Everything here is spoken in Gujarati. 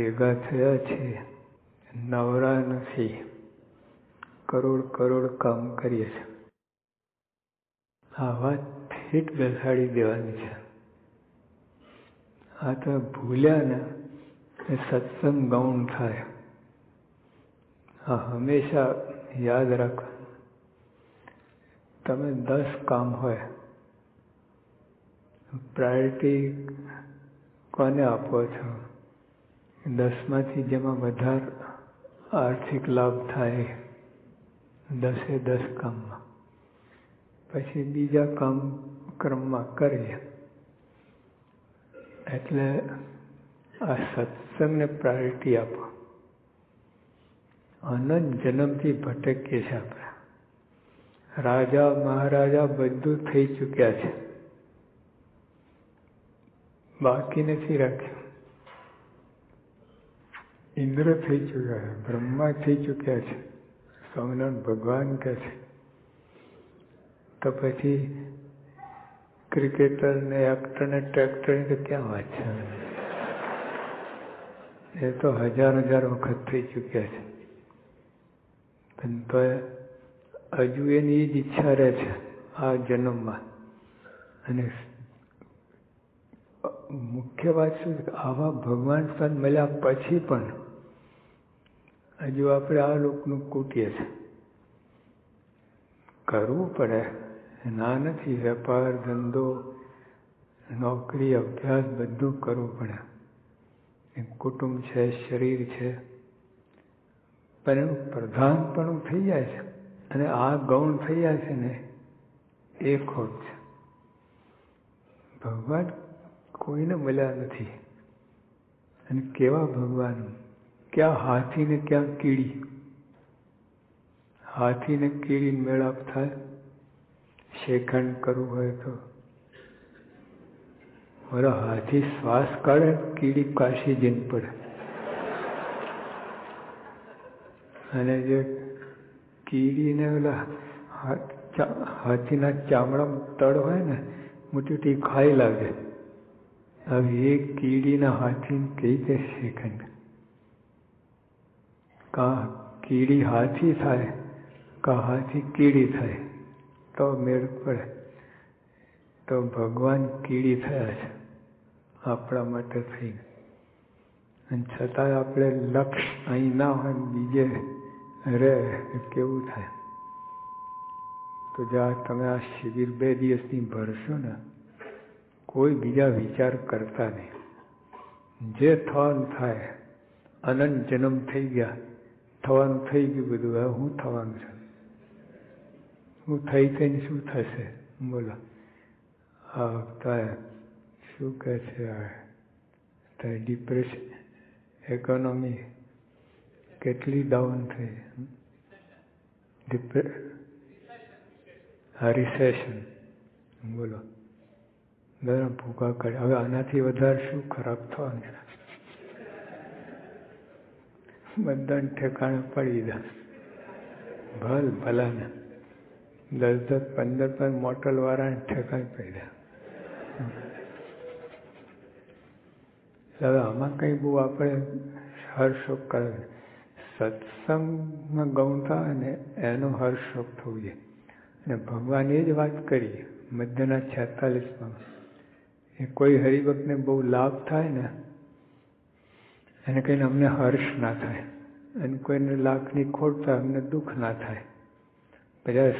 ભેગા થયા છે, નવરા નથી. કરોડ કરોડ કામ કરીએ છે. આ વાત ફીટ બેસાડી દેવાની છે. આ તો ભૂલ્યા ને એ સત્સંગ ગૌણ થાય. આ હંમેશા યાદ રાખ. તમે દસ કામ હોય. પ્રાયોરિટી કોને આપો છો? દસમાંથી જેમાં વધારે આર્થિક લાભ થાય, દસે દસ કામમાં. પછી બીજા કામ ક્રમમાં કરીએ. એટલે આ સત્સંગને પ્રાયોરિટી આપો. અનંત જન્મથી ભટકીએ છીએ આપણે. રાજા, મહારાજા બધું થઈ ચૂક્યા છે. બાકી નથી રાખ્યું. ઇન્દ્ર થઈ ચૂક્યા બ્રહ્મા થઈ ચૂક્યા છે, સ્વામિનારાયણ ભગવાન કહે છે. તો પછી ક્રિકેટર ને એક્ટર ને ટ્રેક્ટર તો ક્યાં વાત છે એ તો હજાર હજાર વખત થઈ ચૂક્યા છે. હજુ એની જ ઈચ્છા રહે છે આ જન્મમાં. અને મુખ્ય વાત શું આવા ભગવાન સ્થાન મળ્યા પછી પણ હજુ આપણે આ લોકનું કૂટીએ છે કરવું પડે. ના નથી, વેપાર, ધંધો, નોકરી, અભ્યાસ, બધું કરવું પડે. કુટુંબ છે, શરીર છે, પણ એનું પ્રધાનપણું થઈ જાય છે. અને આ ગૌણ થઈ જાય છે ને, એ ખોટ છે. ભગવાન કોઈને મળ્યા નથી. અને કેવા ભગવાન? ક્યાં હાથી ને ક્યાં કીડી હાથી ને કીડી મેળાપ થાય શેખંડ કરવું હોય તો મારા હાથી શ્વાસ કાઢે કીડી કાશી જીન પડે અને જે કીડીને ઓલા હાથીના ચામડામાં તળ હોય ને મોટી મોટી ખાઈ લાગે હવે એ કીડીના હાથીને કઈ રીતે શેખંડ કા કીડી હાથી થાય કા હાથી કીડી થાય, તો મેળ પડે. તો ભગવાન કીડી થયા છે આપણા માટે થઈ અને છતાંય આપણે લક્ષ અહીં ના હોય બીજે રહે કેવું થાય? તો જા તમે આ શિબિર બે દિવસની ભરશો ને, કોઈ બીજા વિચાર કરતા નહીં. જે થવાનું થાય, અનંત જન્મ થઈ ગયા. થવાનું થઈ ગયું બધું. હવે હું થવાનું છે? હું થઈ થઈને શું થશે? બોલો. હા શું કહે છે? ડિપ્રેશન ઇકોનોમી કેટલી ડાઉન થઈ? હા રિસેશન બોલો. બધા ભૂખા કરે હવે આનાથી વધારે શું ખરાબ થવાનું બધાને ઠેકાણે પડી દે ભલ ભલાને. દસ દસ પંદર પંદર મોટલ વાળાને ઠેકાણે પડ્યા હવે આમાં કંઈ બહુ આપણે હર્ષોક કરે સત્સંગમાં ગમતા અને એનો હર્ષોક થવું જોઈએ. અને ભગવાન એ જ વાત કરી મધ્યના છેતાલીસમાં. એ કોઈ હરિભક્તને બહુ લાભ થાય ને એને કહીને અમને હર્ષ ના થાય. અને કોઈને લાખની ખોટતા અમને દુઃખ ના થાય. બધા